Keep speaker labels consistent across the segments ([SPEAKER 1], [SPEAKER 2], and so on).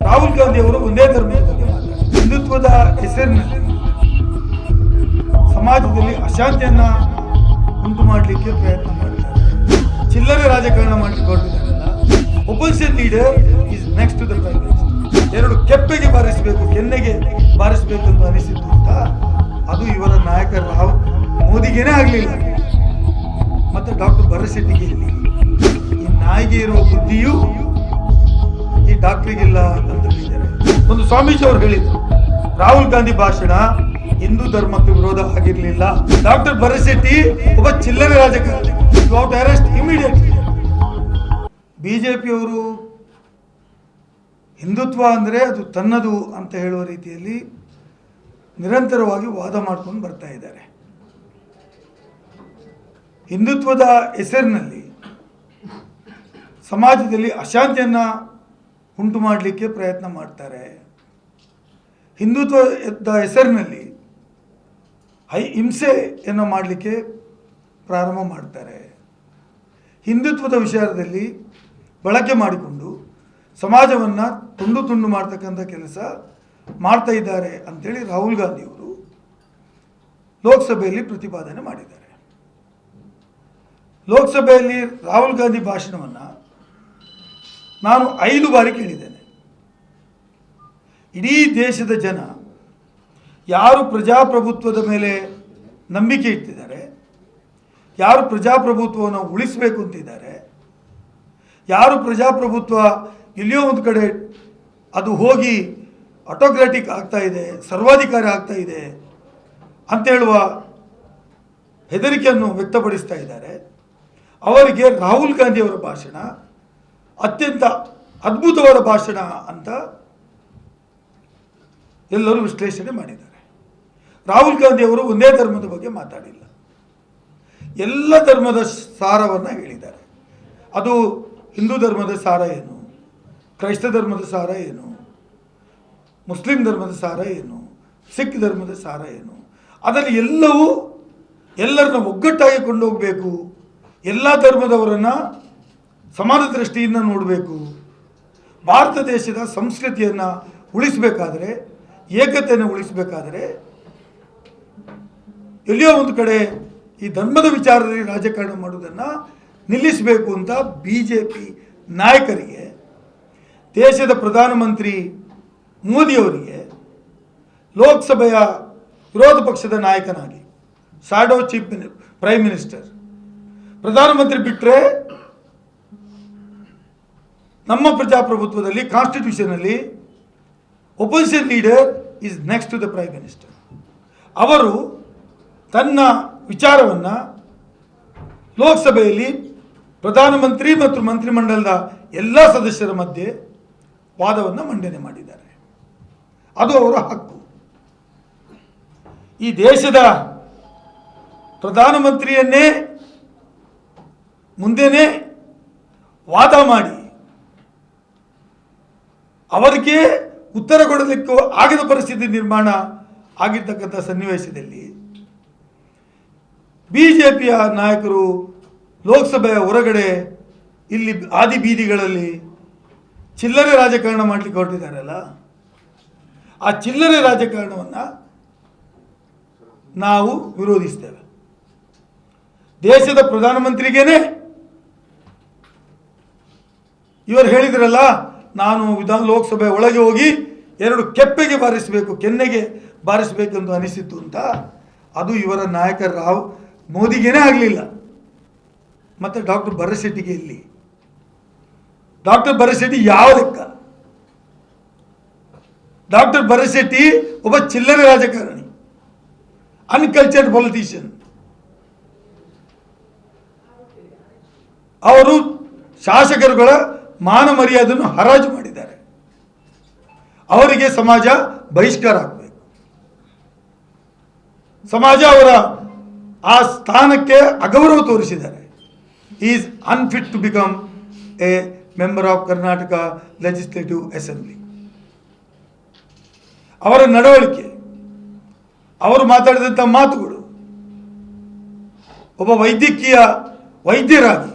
[SPEAKER 1] ರಾಹುಲ್ ಗಾಂಧಿ ಅವರು ಒಂದೇ ಧರ್ಮ ಹಿಂದುತ್ವದ ಹೆಸರಿನಲ್ಲಿ ಸಮಾಜದಲ್ಲಿ ಅಶಾಂತಿಯನ್ನ ಉಂಟು ಮಾಡಲಿಕ್ಕೆ ಪ್ರಯತ್ನ ಮಾಡಿದ್ದಾರೆ ಚಿಲ್ಲರೆ ರಾಜಕಾರಣ ಮಾಡಲಿಕ್ಕೆ ಹೊರಟಿದ್ದಾರಲ್ಲ opposition leader is next to the prime minister ಎರಡು ಕೆಪ್ಪೆಗೆ ಬಾರಿಸಬೇಕು, ಕೆನ್ನೆಗೆ ಬಾರಿಸಬೇಕು ಅಂತ ಅನಿಸಿದ್ದು ಅಂತ ಅದು ಇವರ ನಾಯಕ ರಾಹುಲ್ ಮೋದಿಗೇನೆ ಆಗಲಿಲ್ಲ. ಮತ್ತೆ ಡಾಕ್ಟರ್ ಭರಶೆಟ್ಟಿಗೆ ಈ ನಾಯಿಗೆ ಇರುವ ಬುದ್ಧಿಯು ಡಾಕ್ಟರಿಗಿಲ್ಲ ಅಂತ ಒಂದು ಸ್ವಾಮೀಜಿ ಅವರು ಹೇಳಿದ್ರು, ರಾಹುಲ್ ಗಾಂಧಿ ಭಾಷಣ ಹಿಂದೂ ಧರ್ಮಕ್ಕೆ ವಿರೋಧ ಆಗಿರಲಿಲ್ಲ. ಡಾಕ್ಟರ್ ಭರಶೆಟ್ಟಿ ಒಬ್ಬ ಚಿಲ್ಲರೆ ರಾಜಕಾರಣಿ. ಅರೆಸ್ಟ್ ಇಮಿಡಿಯೇಟ್ಲಿ ಬಿಜೆಪಿಯವರು ಹಿಂದುತ್ವ ಅಂದರೆ ಅದು ತನ್ನದು ಅಂತ ಹೇಳುವ ರೀತಿಯಲ್ಲಿ ನಿರಂತರವಾಗಿ ವಾದ ಮಾಡ್ಕೊಂಡು ಬರ್ತಾ ಇದ್ದಾರೆ. ಹಿಂದುತ್ವದ ಹೆಸರಿನಲ್ಲಿ ಸಮಾಜದಲ್ಲಿ ಅಶಾಂತಿಯನ್ನ ಉಂಟು ಮಾಡಲಿಕ್ಕೆ ಪ್ರಯತ್ನ ಮಾಡ್ತಾರೆ. ಹಿಂದುತ್ವದ ಹೆಸರಿನಲ್ಲಿ ಹೈ ಹಿಂಸೆಯನ್ನು ಮಾಡಲಿಕ್ಕೆ ಪ್ರಾರಂಭ ಮಾಡ್ತಾರೆ. ಹಿಂದುತ್ವದ ವಿಚಾರದಲ್ಲಿ ಬಳಕೆ ಮಾಡಿಕೊಂಡು ಸಮಾಜವನ್ನು ತುಂಡು ತುಂಡು ಮಾಡ್ತಕ್ಕಂಥ ಕೆಲಸ ಮಾಡ್ತಾ ಇದ್ದಾರೆ ಅಂಥೇಳಿ ರಾಹುಲ್ ಗಾಂಧಿಯವರು ಲೋಕಸಭೆಯಲ್ಲಿ ಪ್ರತಿಪಾದನೆ ಮಾಡಿದ್ದಾರೆ. ಲೋಕಸಭೆಯಲ್ಲಿ ರಾಹುಲ್ ಗಾಂಧಿ ಭಾಷಣವನ್ನು ನಾನು ಐದು ಬಾರಿ ಕೇಳಿದ್ದೇನೆ. ಇಡೀ ದೇಶದ ಜನ ಯಾರು ಪ್ರಜಾಪ್ರಭುತ್ವದ ಮೇಲೆ ನಂಬಿಕೆ ಇಟ್ಟಿದ್ದಾರೆ, ಯಾರು ಪ್ರಜಾಪ್ರಭುತ್ವವನ್ನು ಉಳಿಸಬೇಕು ಅಂತಿದ್ದಾರೆ, ಯಾರು ಪ್ರಜಾಪ್ರಭುತ್ವ ಎಲ್ಲಿಯೋ ಒಂದು ಕಡೆ ಅದು ಹೋಗಿ ಆಟೋಕ್ರಾಟಿಕ್ ಆಗ್ತಾ ಇದೆ, ಸರ್ವಾಧಿಕಾರಿ ಆಗ್ತಾ ಇದೆ ಅಂತ ಹೇಳುವ ಹೆದರಿಕೆಯನ್ನು ವ್ಯಕ್ತಪಡಿಸ್ತಾ ಇದ್ದಾರೆ. ಅವರಿಗೆ ರಾಹುಲ್ ಗಾಂಧಿಯವರ ಭಾಷಣ ಅತ್ಯಂತ ಅದ್ಭುತವಾದ ಭಾಷಣ ಅಂತ ಎಲ್ಲರೂ ವಿಶ್ಲೇಷಣೆ ಮಾಡಿದ್ದಾರೆ. ರಾಹುಲ್ ಗಾಂಧಿ ಅವರು ಒಂದೇ ಧರ್ಮದ ಬಗ್ಗೆ ಮಾತಾಡಿಲ್ಲ. ಎಲ್ಲ ಧರ್ಮದ ಸಾರವನ್ನು ಹೇಳಿದ್ದಾರೆ. ಅದು ಹಿಂದೂ ಧರ್ಮದ ಸಾರ ಏನು? ಕ್ರೈಸ್ತ ಧರ್ಮದ ಸಾರ ಏನು? ಮುಸ್ಲಿಂ ಧರ್ಮದ ಸಾರ ಏನು? ಸಿಖ್ ಧರ್ಮದ ಸಾರ ಏನು? ಅದರಲ್ಲಿ ಎಲ್ಲವೂ ಎಲ್ಲರನ್ನ ಒಗ್ಗಟ್ಟಾಗಿ ಕೊಂಡೋಗಬೇಕು. ಎಲ್ಲ ಧರ್ಮದವರನ್ನು ಸಮಾನ ದೃಷ್ಟಿಯಿಂದ ನೋಡಬೇಕು. ಭಾರತ ದೇಶದ ಸಂಸ್ಕೃತಿಯನ್ನು ಉಳಿಸಬೇಕಾದ್ರೆ, ಏಕತೆಯನ್ನು ಉಳಿಸಬೇಕಾದ್ರೆ, ಎಲ್ಲಿಯೋ ಒಂದು ಕಡೆ ಈ ಧರ್ಮದ ವಿಚಾರದಲ್ಲಿ ರಾಜಕಾರಣ ಮಾಡುವುದನ್ನು ನಿಲ್ಲಿಸಬೇಕು ಅಂತ ಬಿ ಜೆ ಪಿ ನಾಯಕರಿಗೆ, ದೇಶದ ಪ್ರಧಾನಮಂತ್ರಿ ಮೋದಿಯವರಿಗೆ, ಲೋಕಸಭೆಯ ವಿರೋಧ ಪಕ್ಷದ ನಾಯಕನಾಗಿ shadow chief mini prime minister ಪ್ರಧಾನಮಂತ್ರಿ ಬಿಟ್ಟರೆ ನಮ್ಮ ಪ್ರಜಾಪ್ರಭುತ್ವದಲ್ಲಿ ಕಾನ್ಸ್ಟಿಟ್ಯೂಷನಲ್ಲಿ opposition leader is next to the prime minister ಅವರು ತನ್ನ ವಿಚಾರವನ್ನು ಲೋಕಸಭೆಯಲ್ಲಿ ಪ್ರಧಾನಮಂತ್ರಿ ಮತ್ತು ಮಂತ್ರಿಮಂಡಲದ ಎಲ್ಲ ಸದಸ್ಯರ ಮಧ್ಯೆ ವಾದವನ್ನು ಮಂಡನೆ ಮಾಡಿದ್ದಾರೆ. ಅದು ಅವರ ಹಕ್ಕು. ಈ ದೇಶದ ಪ್ರಧಾನಮಂತ್ರಿಯನ್ನೇ, ಮುಂದೆನೇ ವಾದ ಮಾಡಿ ಅವರಿಗೆ ಉತ್ತರ ಕೊಡಲಿಕ್ಕೂ ಆಗಿದ ಪರಿಸ್ಥಿತಿ ನಿರ್ಮಾಣ ಆಗಿರ್ತಕ್ಕಂಥ ಸನ್ನಿವೇಶದಲ್ಲಿ ಬಿ ಜೆ ಪಿಯ ನಾಯಕರು ಲೋಕಸಭೆಯ ಹೊರಗಡೆ ಇಲ್ಲಿ ಆದಿ ಬೀದಿಗಳಲ್ಲಿ ಚಿಲ್ಲರೆ ರಾಜಕಾರಣ ಮಾಡಲಿಕ್ಕೆ ಹೊರಟಿದ್ದಾರಲ್ಲ? ಆ ಚಿಲ್ಲರೆ ರಾಜಕಾರಣವನ್ನು ನಾವು ವಿರೋಧಿಸ್ತೇವೆ. ದೇಶದ ಪ್ರಧಾನಮಂತ್ರಿಗೇನೆ ಇವರು ಹೇಳಿದ್ರಲ್ಲ ನಾನು ವಿಧಾನ ಲೋಕಸಭೆ ಒಳಗೆ ಹೋಗಿ ಎರಡು ಕೆಪ್ಪೆಗೆ ಬಾರಿಸಬೇಕು, ಕೆನ್ನೆಗೆ ಬಾರಿಸಬೇಕೆಂದು ಅನಿಸಿತ್ತು ಅಂತ, ಅದು ಇವರ ನಾಯಕ ರಾವ್ ಮೋದಿಗೇನೆ ಆಗಲಿಲ್ಲ. ಮತ್ತು ಡಾಕ್ಟರ್ ಭರಶೆಟ್ಟಿಗೆ ಇಲ್ಲಿ ಡಾಕ್ಟರ್ ಭರಶೆಟ್ಟಿ ಯಾವ ಲೆಕ್ಕ? ಡಾಕ್ಟರ್ ಭರಶೆಟ್ಟಿ ಒಬ್ಬ ಚಿಲ್ಲರೆ ರಾಜಕಾರಣಿ ಅನ್ಕಲ್ಚರ್ಡ್ ಪೊಲಿಟಿಷಿಯನ್ ಅವರು ಶಾಸಕರುಗಳ ಮಾನ ಮರ್ಯಾದನ್ನು ಹರಾಜು ಮಾಡಿದ್ದಾರೆ. ಅವರಿಗೆ ಸಮಾಜ ಬಹಿಷ್ಕಾರ ಆಗಬೇಕು. ಸಮಾಜ ಅವರ ಆ ಸ್ಥಾನಕ್ಕೆ ಅಗೌರವ ತೋರಿಸಿದ್ದಾರೆ. Is unfit to become a member of Karnataka legislative assembly ಅವರ ನಡವಳಿಕೆ, ಅವರು ಮಾತಾಡಿದಂಥ ಮಾತುಗಳು, ಒಬ್ಬ ವೈದ್ಯಕೀಯ ವೈದ್ಯರಾಗಿ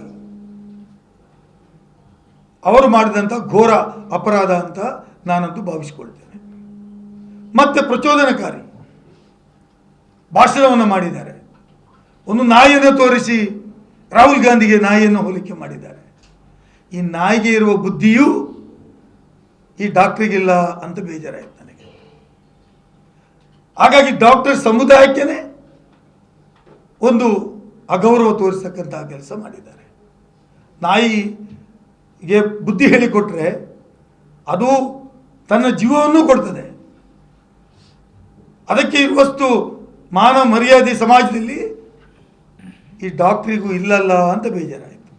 [SPEAKER 1] ಅವರು ಮಾಡಿದಂಥ ಘೋರ ಅಪರಾಧ ಅಂತ ನಾನಂತೂ ಭಾವಿಸಿಕೊಳ್ತೇನೆ. ಮತ್ತೆ ಪ್ರಚೋದನಕಾರಿ ಭಾಷಣವನ್ನು ಮಾಡಿದ್ದಾರೆ. ಒಂದು ನಾಯಿಯನ್ನು ತೋರಿಸಿ ರಾಹುಲ್ ಗಾಂಧಿಗೆ ನಾಯಿಯನ್ನು ಹೋಲಿಕೆ ಮಾಡಿದ್ದಾರೆ. ಈ ನಾಯಿಗೆ ಇರುವ ಬುದ್ಧಿಯೂ ಈ ಡಾಕ್ಟ್ರಿಗಿಲ್ಲ ಅಂತ ಬೇಜಾರಾಯಿತು ನನಗೆ. ಹಾಗಾಗಿ ಡಾಕ್ಟರ್ ಸಮುದಾಯಕ್ಕೇನೆ ಒಂದು ಅಗೌರವ ತೋರಿಸತಕ್ಕಂತಹ ಕೆಲಸ ಮಾಡಿದ್ದಾರೆ. ನಾಯಿಗೆ ಬುದ್ಧಿ ಹೇಳಿಕೊಟ್ರೆ ಅದು ತನ್ನ ಜೀವವನ್ನು ಕೊಡ್ತದೆ. ಅದಕ್ಕೆ ಇರುವಷ್ಟು ಮಾನ ಮರ್ಯಾದೆ ಸಮಾಜದಲ್ಲಿ ಈ ಡಾಕ್ಟ್ರಿಗೂ ಇಲ್ಲಲ್ಲ ಅಂತ ಬೇಜಾರಾಯಿತು.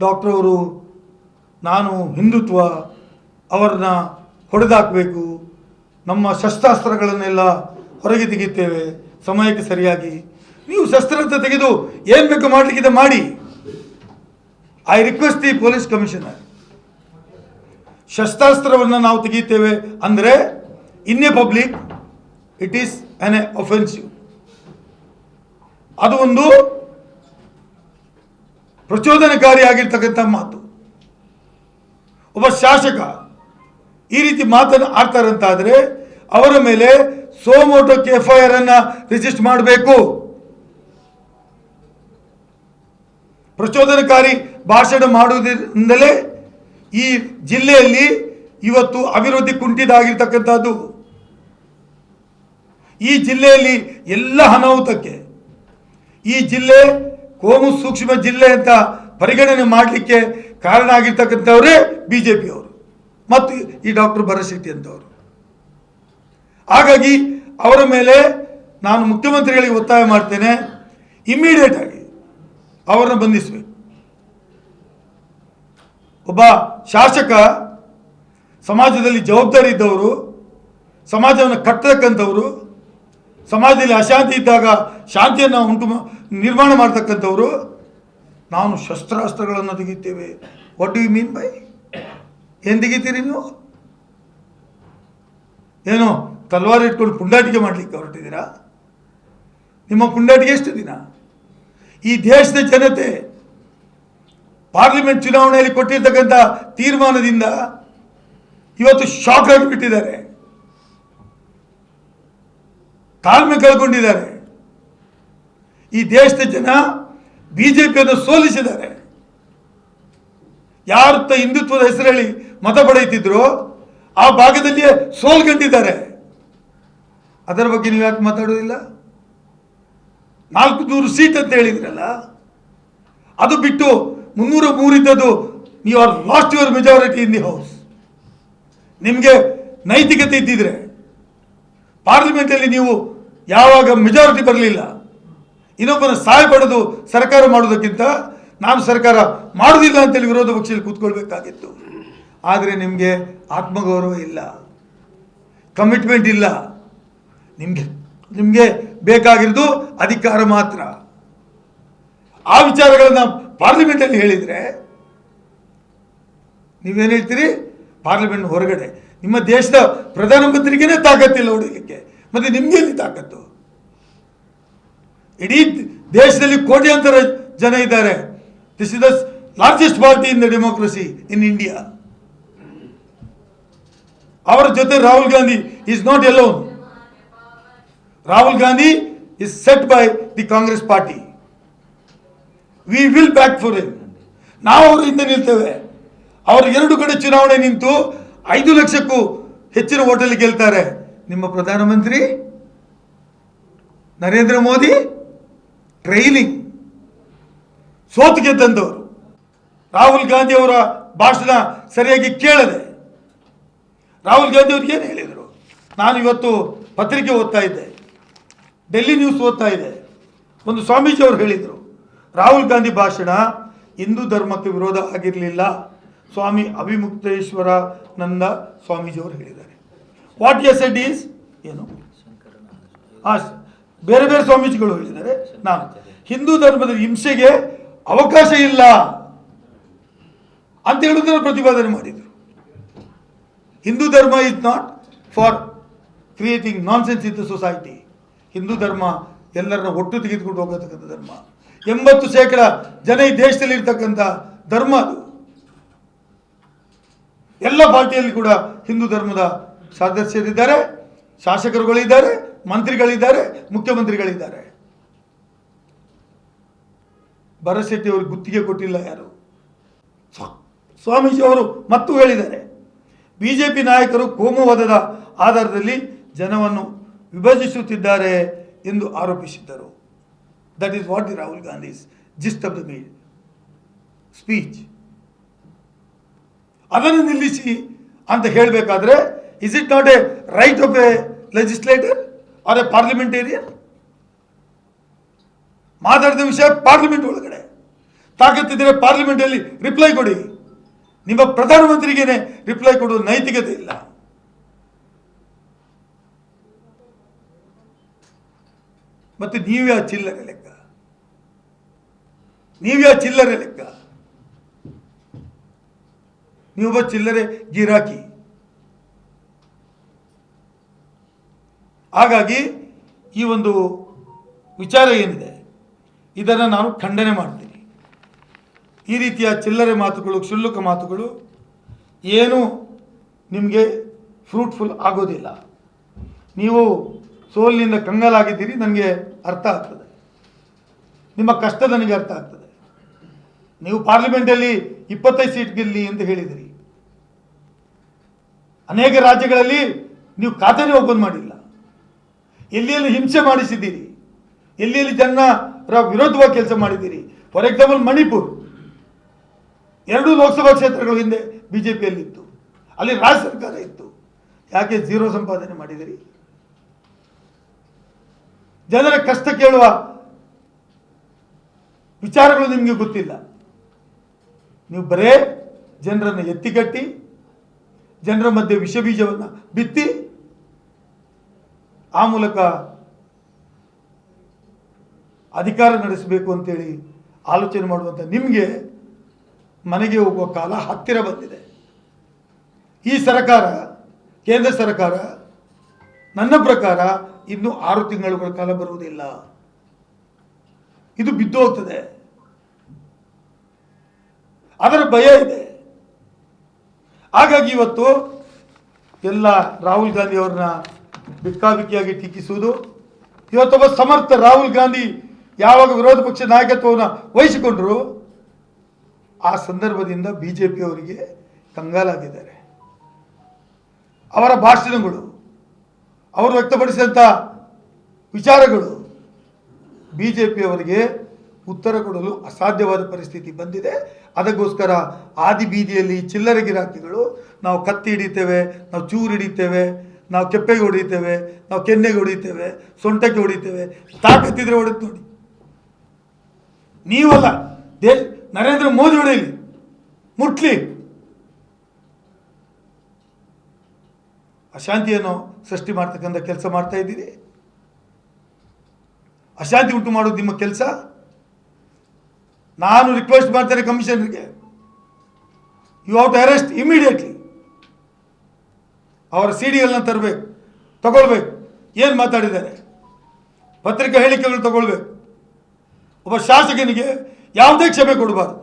[SPEAKER 1] ಡಾಕ್ಟರ್ ಅವರು, ನಾನು ಹಿಂದುತ್ವ, ಅವರನ್ನ ಹೊಡೆದಾಕಬೇಕು. ನಮ್ಮ ಶಸ್ತ್ರಾಸ್ತ್ರಗಳನ್ನೆಲ್ಲ ಹೊರಗೆ ತೆಗಿತೇವೆ ಸಮಯಕ್ಕೆ ಸರಿಯಾಗಿ ನೀವು ಶಸ್ತ್ರಾಸ್ತ್ರ ತೆಗೆದು ಏನು ಬೇಕು ಮಾಡಲಿಕ್ಕಿದೆ ಮಾಡಿ. I request the police commissioner ಶಸ್ತ್ರಾಸ್ತ್ರವನ್ನು ನಾವು ತೆಗೆಯುತ್ತೇವೆ ಅಂದರೆ ಇನ್ನೇ public it is an offensive ಅದು ಒಂದು ಪ್ರಚೋದನಕಾರಿಯಾಗಿರ್ತಕ್ಕಂಥ ಮಾತು. ಒಬ್ಬ ಶಾಸಕ ಈ ರೀತಿ ಮಾತನ್ನು ಆಡ್ತಾರಂತಾದರೆ, ಅವರ ಮೇಲೆ ಸೋಮೋಟೋಕ್ಕೆ ಎಫ್ ಐ ಆರ್ ಅನ್ನು ರಿಜಿಸ್ಟರ್ ಮಾಡಬೇಕು. ಪ್ರಚೋದನಕಾರಿ ಭಾಷಣ ಮಾಡುವುದರಿಂದಲೇ ಈ ಜಿಲ್ಲೆಯಲ್ಲಿ ಇವತ್ತು ಅಭಿವೃದ್ಧಿ ಕುಂಠಿತಾಗಿರ್ತಕ್ಕಂಥದ್ದು ಈ ಜಿಲ್ಲೆಯಲ್ಲಿ ಎಲ್ಲ ಅನಾಹುತಕ್ಕೆ, ಈ ಜಿಲ್ಲೆ ಕೋಮು ಸೂಕ್ಷ್ಮ ಜಿಲ್ಲೆ ಅಂತ ಪರಿಗಣನೆ ಮಾಡಲಿಕ್ಕೆ ಕಾರಣ ಆಗಿರ್ತಕ್ಕಂಥವರೇ ಬಿ ಜೆ ಪಿಯವರು ಮತ್ತು ಈ ಡಾಕ್ಟರ್ ಭರಶೆಟ್ಟಿ ಅಂತವರು. ಹಾಗಾಗಿ ಅವರ ಮೇಲೆ ನಾನು ಮುಖ್ಯಮಂತ್ರಿಗಳಿಗೆ ಒತ್ತಾಯ ಮಾಡ್ತೇನೆ. ಇಮ್ಮಿಡಿಯೇಟ್ ಆಗಿ ಅವರನ್ನು ಬಂಧಿಸಬೇಕು ಒಬ್ಬ ಶಾಸಕ ಸಮಾಜದಲ್ಲಿ ಜವಾಬ್ದಾರಿ ಇದ್ದವರು, ಸಮಾಜವನ್ನು ಕಟ್ಟತಕ್ಕಂಥವರು ಸಮಾಜದಲ್ಲಿ ಅಶಾಂತಿ ಇದ್ದಾಗ ಶಾಂತಿಯನ್ನು ಉಂಟು ನಿರ್ಮಾಣ ಮಾಡ್ತಕ್ಕಂಥವರು, ನಾನು ಶಸ್ತ್ರಾಸ್ತ್ರಗಳನ್ನು ತೆಗಿತೇವೆ. What do you mean by ಏನು ತೆಗಿತೀರಿ ನೀವು? ಏನು, ತಲ್ವಾರ್ ಇಟ್ಕೊಂಡು ಪುಂಡಾಟಿಕೆ ಮಾಡಲಿಕ್ಕೆ ಹೊರಟಿದ್ದೀರಾ? ನಿಮ್ಮ ಪುಂಡಾಟಿಕೆ ಎಷ್ಟು ದಿನ? ಈ ದೇಶದ ಜನತೆ ಪಾರ್ಲಿಮೆಂಟ್ ಚುನಾವಣೆಯಲ್ಲಿ ಕೊಟ್ಟಿರ್ತಕ್ಕಂಥ ತೀರ್ಮಾನದಿಂದ ಇವತ್ತು ಶಾಕ್ ಆಗಿಬಿಟ್ಟಿದ್ದಾರೆ ತಾಳ್ಮೆ ಕಳ್ಕೊಂಡಿದ್ದಾರೆ. ಈ ದೇಶದ ಜನ ಬಿಜೆಪಿಯನ್ನು ಸೋಲಿಸಿದ್ದಾರೆ. ಯಾರು ತ ಹಿಂದುತ್ವದ ಹೆಸರಲ್ಲಿ ಮತ ಪಡೆಯುತ್ತಿದ್ರು ಆ ಭಾಗದಲ್ಲಿಯೇ ಸೋಲ್ಕೊಂಡಿದ್ದಾರೆ. ಅದರ ಬಗ್ಗೆ ನೀವು ಯಾಕೆ ಮಾತಾಡೋದಿಲ್ಲ? ನಾಲ್ಕು ನೂರು ಸೀಟ್ ಅಂತ ಹೇಳಿದ್ರಲ್ಲ, ಅದು ಬಿಟ್ಟು ಮುನ್ನೂರ ಮೂರಿದ್ದದು ನೀವು are lost your majority in the house ನಿಮಗೆ ನೈತಿಕತೆ ಇದ್ದಿದ್ರೆ ಪಾರ್ಲಿಮೆಂಟಲ್ಲಿ ನೀವು ಯಾವಾಗ ಮೆಜಾರಿಟಿ ಬರಲಿಲ್ಲ, ಇನ್ನೊಬ್ಬನ ಸಹಾಯ ಪಡೆದು ಸರ್ಕಾರ ಮಾಡೋದಕ್ಕಿಂತ ನಾನು ಸರ್ಕಾರ ಮಾಡೋದಿಲ್ಲ ಅಂತೇಳಿ ವಿರೋಧ ಪಕ್ಷದಲ್ಲಿ ಕೂತ್ಕೊಳ್ಬೇಕಾಗಿತ್ತು. ಆದರೆ ನಿಮಗೆ ಆತ್ಮಗೌರವ ಇಲ್ಲ ಕಮಿಟ್ಮೆಂಟ್ ಇಲ್ಲ, ನಿಮಗೆ ನಿಮಗೆ ಬೇಕಾಗಿರೋದು ಅಧಿಕಾರ ಮಾತ್ರ. ಆ ವಿಚಾರಗಳನ್ನ ಪಾರ್ಲಿಮೆಂಟಲ್ಲಿ ಹೇಳಿದರೆ ನೀವೇನು ಹೇಳ್ತೀರಿ? ಪಾರ್ಲಿಮೆಂಟ್ ಹೊರಗಡೆ. ನಿಮ್ಮ ದೇಶದ ಪ್ರಧಾನಮಂತ್ರಿಗೇನೆ ತಾಕತ್ತಿಲ್ಲ ಹೊಡಿಲಿಕ್ಕೆ ಮತ್ತೆ ನಿಮ್ಗೆ ಎಲ್ಲಿ ತಾಕತ್ತು? ಇಡೀ ದೇಶದಲ್ಲಿ ಕೋಟ್ಯಾಂತರ ಜನ ಇದ್ದಾರೆ. This is the largest party in the democracy in India ಅವರ ಜೊತೆ Rahul Gandhi is not alone Rahul Gandhi is set by the Congress party we will back for him ನಾವು ಅವ್ರ ಹಿಂದೆ ನಿಲ್ತೇವೆ. ಅವರು ಎರಡು ಕಡೆ ಚುನಾವಣೆ ನಿಂತು ಐದು ಲಕ್ಷಕ್ಕೂ ಹೆಚ್ಚಿನ ಓಟಲ್ಲಿ ಗೆಲ್ತಾರೆ. ನಿಮ್ಮ ಪ್ರಧಾನಮಂತ್ರಿ ನರೇಂದ್ರ ಮೋದಿ ಟ್ರೈನಿಂಗ್ ಸೋತು ಗೆದ್ದಂಥವರು ರಾಹುಲ್ ಗಾಂಧಿ ಅವರ ಭಾಷಣ ಸರಿಯಾಗಿ ಕೇಳದೆ. ರಾಹುಲ್ ಗಾಂಧಿ ಅವ್ರಿಗೆ ಏನು ಹೇಳಿದರು? ನಾನು ಇವತ್ತು ಪತ್ರಿಕೆ ಓದ್ತಾ ಇದ್ದೆ. ಡೆಲ್ಲಿ ನ್ಯೂಸ್ ಓದ್ತಾ ಇದೆ. ಒಂದು ಸ್ವಾಮೀಜಿ ಅವರು ಹೇಳಿದರು, ರಾಹುಲ್ ಗಾಂಧಿ ಭಾಷಣ ಹಿಂದೂ ಧರ್ಮಕ್ಕೆ ವಿರೋಧ ಆಗಿರಲಿಲ್ಲ. ಸ್ವಾಮಿ ಅಭಿಮುಕ್ತೇಶ್ವರ ನಂದ ಸ್ವಾಮೀಜಿ ಅವರು ಹೇಳಿದ್ದಾರೆ. ವಾಟ್ ಎಸ್ ಎಡ್ ಈಸ್ ಏನು? ಆ, ಬೇರೆ ಬೇರೆ ಸ್ವಾಮೀಜಿಗಳು ಹೇಳಿದ್ದಾರೆ. ನಾನು ಹಿಂದೂ ಧರ್ಮದ ಹಿಂಸೆಗೆ ಅವಕಾಶ ಇಲ್ಲ ಅಂತ ಹೇಳುವುದನ್ನು ಪ್ರತಿಪಾದನೆ ಮಾಡಿದರು. Hindu dharma is not for creating nonsense in the society Hindu ಧರ್ಮ ಎಲ್ಲರನ್ನ ಒಟ್ಟು ತೆಗೆದುಕೊಂಡು ಹೋಗತಕ್ಕಂಥ ಧರ್ಮ. ಎಂಬತ್ತು ಶೇಕಡ ಜನ ಈ ದೇಶದಲ್ಲಿ ಇರ್ತಕ್ಕಂಥ ಧರ್ಮ ಅದು. ಎಲ್ಲ ಪಾರ್ಟಿಯಲ್ಲಿ ಕೂಡ ಹಿಂದೂ ಧರ್ಮದ ಸದಸ್ಯರಿದ್ದಾರೆ, ಶಾಸಕರುಗಳಿದ್ದಾರೆ, ಮಂತ್ರಿಗಳಿದ್ದಾರೆ, ಮುಖ್ಯಮಂತ್ರಿಗಳಿದ್ದಾರೆ. ಭರಶೆಟ್ಟಿ ಅವರು ಗುತ್ತಿಗೆ ಕೊಟ್ಟಿಲ್ಲ ಯಾರು? ಸ್ವ- ಸ್ವಾಮೀಜಿ ಅವರು ಮತ್ತು ಹೇಳಿದ್ದಾರೆ. ಬಿಜೆಪಿ ನಾಯಕರು ಕೋಮುವಾದದ ಆಧಾರದಲ್ಲಿ ಜನವನ್ನು ವಿಭಜಿಸುತ್ತಿದ್ದಾರೆ ಎಂದು ಆರೋಪಿಸಿದ್ದರು. That is what the Rahul Gandhi's gist of the mid speech ಅದನ್ನು ನಿಲ್ಲಿಸಿ ಅಂತ ಹೇಳಬೇಕಾದ್ರೆ is it not a right of a legislator or a parliamentarian ಮಾತಾಡಿದ ವಿಷಯ ಪಾರ್ಲಿಮೆಂಟ್ ಒಳಗಡೆ. ತಾಕತ್ತಿದ್ದರೆ ಪಾರ್ಲಿಮೆಂಟಲ್ಲಿ ರಿಪ್ಲೈ ಕೊಡಿ. ನಿಮ್ಮ ಪ್ರಧಾನಮಂತ್ರಿಗೇನೆ ರಿಪ್ಲೈ ಕೊಡುವ ನೈತಿಕತೆ ಇಲ್ಲ. ಮತ್ತೆ ನೀವ್ಯಾ ಚಿಲ್ಲರೆ ಲೆಕ್ಕ? ನೀವ್ಯಾ ಚಿಲ್ಲರೆ ಲೆಕ್ಕ? ನೀವೊಬ್ಬ ಚಿಲ್ಲರೆ ಗಿರಾಕಿ. ಹಾಗಾಗಿ ಈ ಒಂದು ವಿಚಾರ ಏನಿದೆ? ಇದನ್ನು ನಾನು ಖಂಡನೆ ಮಾಡ್ತೀನಿ. ಈ ರೀತಿಯ ಚಿಲ್ಲರೆ ಮಾತುಗಳು, ಕ್ಷುಲ್ಲುಕ ಮಾತುಗಳು ಏನು ನಿಮಗೆ ಫ್ರೂಟ್ಫುಲ್ ಆಗೋದಿಲ್ಲ. ನೀವು ಸೋಲಿನಿಂದ ಕಂಗಲಾಗಿದ್ದೀರಿ, ನನಗೆ ಅರ್ಥ ಆಗ್ತದೆ. ನಿಮ್ಮ ಕಷ್ಟ ನನಗೆ ಅರ್ಥ ಆಗ್ತದೆ. ನೀವು ಪಾರ್ಲಿಮೆಂಟಲ್ಲಿ ಇಪ್ಪತ್ತೈದು ಸೀಟ್ ಗೆಲ್ಲಿ ಅಂತ ಹೇಳಿದಿರಿ. ಅನೇಕ ರಾಜ್ಯಗಳಲ್ಲಿ ನೀವು ಖಾತೆನೇ ಓಪನ್ ಮಾಡಿಲ್ಲ. ಎಲ್ಲಿ ಎಲ್ಲಿ ಹಿಂಸೆ ಮಾಡಿಸಿದ್ದೀರಿ? ಎಲ್ಲಿಯಲ್ಲಿ ಎಲ್ಲಿ ಜನರ ವಿರೋಧವಾಗಿ ಕೆಲಸ ಮಾಡಿದ್ದೀರಿ? For example Manipur. ಎರಡೂ ಲೋಕಸಭಾ ಕ್ಷೇತ್ರಗಳು ಹಿಂದೆ ಬಿ ಜೆ ಪಿಯಲ್ಲಿತ್ತು ಅಲ್ಲಿ ರಾಜ್ಯ ಸರ್ಕಾರ ಇತ್ತು. ಯಾಕೆ ಜೀರೋ ಸಂಪಾದನೆ ಮಾಡಿದಿರಿ? ಜನರ ಕಷ್ಟ ಕೇಳುವ ವಿಚಾರಗಳು ನಿಮಗೆ ಗೊತ್ತಿಲ್ಲ. ನೀವು ಬರೇ ಜನರನ್ನು ಎತ್ತಿಕಟ್ಟಿ ಜನರ ಮಧ್ಯೆ ವಿಷ ಬೀಜವನ್ನು ಬಿತ್ತಿ, ಆ ಮೂಲಕ ಅಧಿಕಾರ ನಡೆಸಬೇಕು ಅಂತೇಳಿ ಆಲೋಚನೆ ಮಾಡುವಂಥ ನಿಮಗೆ ಮನೆಗೆ ಹೋಗುವ ಕಾಲ ಹತ್ತಿರ ಬಂದಿದೆ. ಈ ಸರ್ಕಾರ, ಕೇಂದ್ರ ಸರ್ಕಾರ ನನ್ನ ಪ್ರಕಾರ ಇನ್ನು ಆರು ತಿಂಗಳುಗಳ ಕಾಲ ಬರುವುದಿಲ್ಲ. ಇದು ಬಿದ್ದು ಹೋಗ್ತದೆ. ಅದರ ಭಯ ಇದೆ. ಹಾಗಾಗಿ ಇವತ್ತು ಎಲ್ಲ ರಾಹುಲ್ ಗಾಂಧಿ ಅವ್ರನ್ನ ಬಿಕ್ಕಾಬಿಕ್ಕಿಯಾಗಿ ಟೀಕಿಸುವುದು ಇವತ್ತೊಬ್ಬ ಸಮರ್ಥ ರಾಹುಲ್ ಗಾಂಧಿ ಯಾವಾಗ ವಿರೋಧ ಪಕ್ಷ ನಾಯಕತ್ವವನ್ನು ವಹಿಸಿಕೊಂಡ್ರು, ಆ ಸಂದರ್ಭದಿಂದ ಬಿ ಜೆ ಅವರಿಗೆ ಕಂಗಾಲಾಗಿದ್ದಾರೆ. ಅವರ ಭಾಷಣಗಳು ಅವರು ವ್ಯಕ್ತಪಡಿಸಿದಂಥ ವಿಚಾರಗಳು ಬಿ ಜೆ ಅವರಿಗೆ ಉತ್ತರ ಕೊಡಲು ಅಸಾಧ್ಯವಾದ ಪರಿಸ್ಥಿತಿ ಬಂದಿದೆ. ಅದಕ್ಕೋಸ್ಕರ ಆದಿ ಬೀದಿಯಲ್ಲಿ ಚಿಲ್ಲರೆ ಗಿರಾಕಿಗಳು ನಾವು ಕತ್ತಿ ಹಿಡಿತೇವೆ, ನಾವು ಚೂರು ಹಿಡಿತೇವೆ, ನಾವು ಕೆಪ್ಪೆಗೆ ಹೊಡಿತೇವೆ ನಾವು ಕೆನ್ನೆಗೆ ಹೊಡಿತೇವೆ ಸೊಂಟಕ್ಕೆ ಹೊಡಿತೇವೆ ತಾಕತ್ತಿದ್ರೆ ಹೊಡೆದು ನೋಡಿ. ನೀವಲ್ಲ, ದೇಶ ನರೇಂದ್ರ ಮೋದಿ ಹೊಡೆಯಲಿ ಮುಟ್ಲಿ. ಅಶಾಂತಿಯನ್ನು ಸೃಷ್ಟಿ ಮಾಡ್ತಕ್ಕಂಥ ಕೆಲಸ ಮಾಡ್ತಾ ಇದ್ದೀರಿ? ಅಶಾಂತಿ ಉಂಟು ಮಾಡೋದು ನಿಮ್ಮ ಕೆಲಸ? ನಾನು ರಿಕ್ವೆಸ್ಟ್ ಮಾಡ್ತೇನೆ ಕಮಿಷನರ್ಗೆ. You have to arrest immediately ಅವರ ಸಿ ಡಿಗಳನ್ನ ತರಬೇಕು, ತಗೊಳ್ಬೇಕು. ಏನು ಮಾತಾಡಿದ್ದಾರೆ? ಪತ್ರಿಕಾ ಹೇಳಿಕೆಗಳು ತಗೊಳ್ಬೇಕು. ಒಬ್ಬ ಶಾಸಕನಿಗೆ ಯಾವುದೇ ಕ್ಷಮೆ ಕೊಡಬಾರ್ದು.